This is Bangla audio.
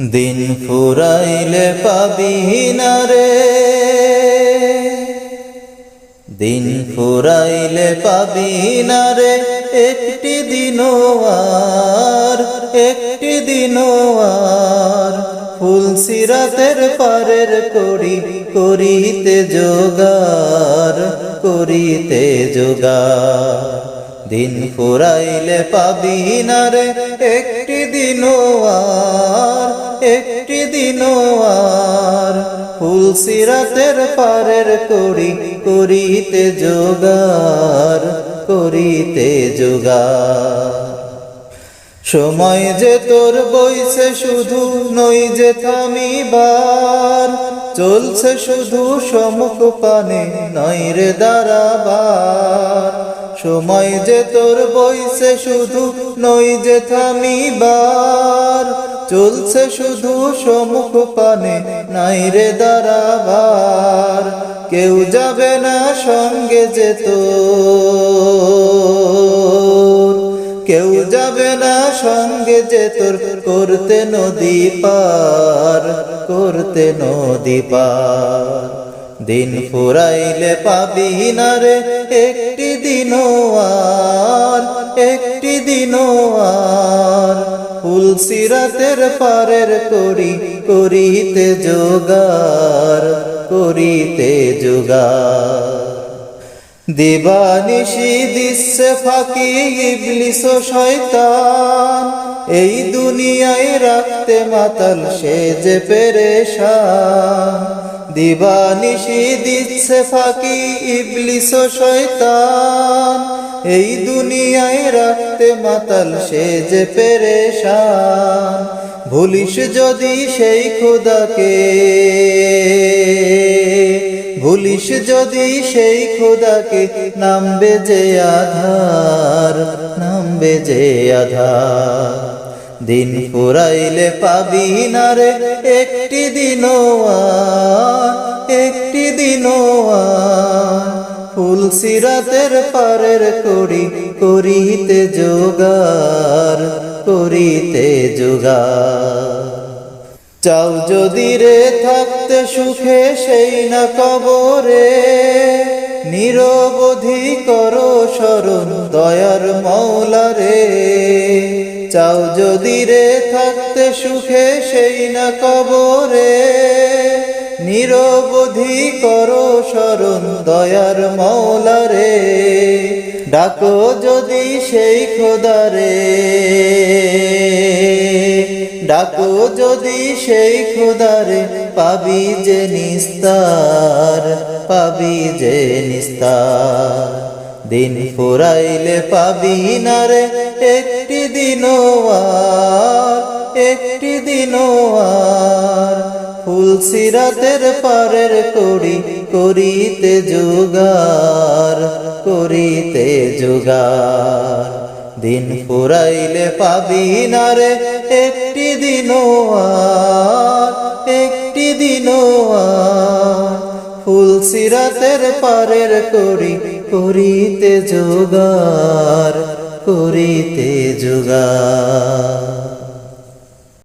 দিন ফুরাইলে পাবি না রে। দিন ফুরাইলে পাবি না রে। একটি দিন আর, একটি দিন আর। ফুল সিরাতের পারের করি করিতে যোগার করিতে যোগার দিন ফুরাইলে পাবি না রে, একটি দিন আর, একটি দিন আর। ফুল সিরাতের পারের করি করিতে যোগার করিতে যোগার সময় যে তোর বইছে শুধু নই যে থামিবার, চলছে শুধু সমুখ পানে নয় রে দাঁড়াবার। সময় যে তোর বইছে শুধু নই যে থামিবার। চলছে শুধু সমুখ পানে, নাই রে দাঁড়াবার। কেউ যাবে না সঙ্গে যে তোর। কেউ যাবে না সঙ্গে যে তোর, করতে নদী পার, করতে নদী পার। দিন ফুরাইলে পাবি না রে, একটি দিন আর একটি দিনো আর ফুল সিরাতের পারের করি করিতে যোগার করিতে যোগার দিবানিশি দিচ্ছে ফাঁকি ইবলিস শয়তান। এই দুনিয়ায় রাখতে মাতাল সে যে পেরেশান। দিবানিশি দিচ্ছে ফাঁকি ইবলিস শয়তান। এই দুনিয়ায় রাখতে মাতাল সে যে পেরেশান। ভুলিস যদি সেই খুদাকে। যদি সেই খোদাকে নামবে যে আধার, নামবে যে আধার। দিন ফুরাইলে পাবি না রে, একটি দিন আর, একটি দিন আর। ফুল সিরাতের পারের করি করিতে যোগার করিতে যোগার চাও যদি রে থাকতে সুখে সেই না কবরে, নিরবধি করো স্মরণ দয়ার মৌলা রে। চাও যদি রে থাকতে সুখে সেই না কবরে, নিরবধি করো স্মরণ দয়ার মৌলা রে। ডাকো যদি সেই খোদারে ডাকো যদি সেই খোদারে পাবি যে নিস্তার, পাবি যে নিস্তার। দিন ফুরাইলে পাবি না রে একটি দিন আর, একটি দিন আর। পারের করি করিতে যোগার করিতে যোগার দিন ফুরাইলে পাবি না রে, একটি দিন আর, একটি দিন আর। ফুল সিরাতের পারের করি, করিতে যোগার করিতে যোগার